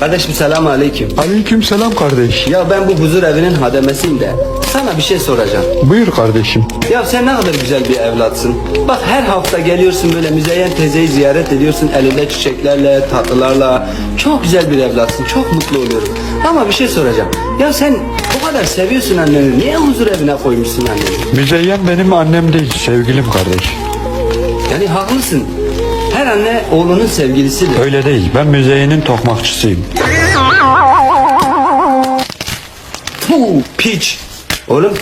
Kardeşim selamun aleyküm. Aleyküm selam kardeş. Ya ben bu huzur evinin hademesiyim de sana bir şey soracağım. Buyur kardeşim. Ya sen ne kadar güzel bir evlatsın. Bak her hafta geliyorsun böyle Müzeyyen teyzeyi ziyaret ediyorsun elinde çiçeklerle, tatlılarla. Çok güzel bir evlatsın. Çok mutlu oluyorum. Ama bir şey soracağım. Ya sen bu kadar seviyorsun anneni. Niye huzur evine koymuşsun anneni? Müzeyyen benim annem değil sevgilim kardeş. Yani haklısın. Her anne oğlunun sevgilisidir. Öyle değil ben Müzeyyen'in tokmakçısıyım. Puh, piç. Oğlum,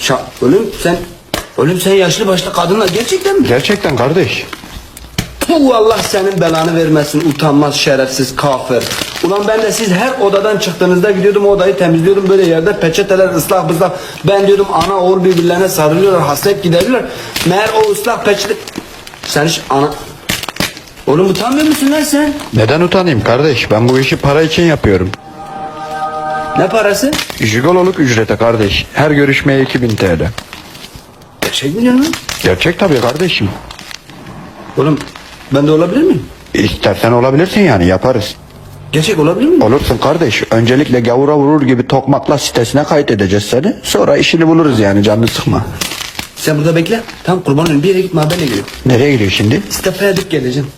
şa oğlum sen Oğlum sen yaşlı başlı kadınla gerçekten mi? Gerçekten kardeş. Puh Allah senin belanı vermesin utanmaz şerefsiz kafir. Ulan ben de siz her odadan çıktığınızda gidiyordum o odayı temizliyordum böyle yerde peçeteler ıslak ıslak. Ben diyordum ana oğul birbirlerine sarılıyorlar hasret gideriyorlar. Meğer o ıslak peçete... Sen hiç ana... Oğlum utanmıyor musun lan sen? Neden utanayım kardeş ben bu işi para için yapıyorum. Ne parası? Jigololuk ücrete kardeş. Her görüşmeye 2000 TL. Şey mi lan? Gerçek tabii kardeşim. Oğlum ben de olabilir miyim? İstersen olabilirsin yani yaparız. Gerçek olabilir miyim? Olursun kardeş. Öncelikle gavura vurur gibi tokmakla sitesine kaydedeceğiz seni. Sonra işini buluruz yani canını sıkma. Sen burada bekle. Tamam kurban olayım bir yere gitme haberle geliyorum. Nereye gidiyor şimdi? Stepeye dik geleceğim.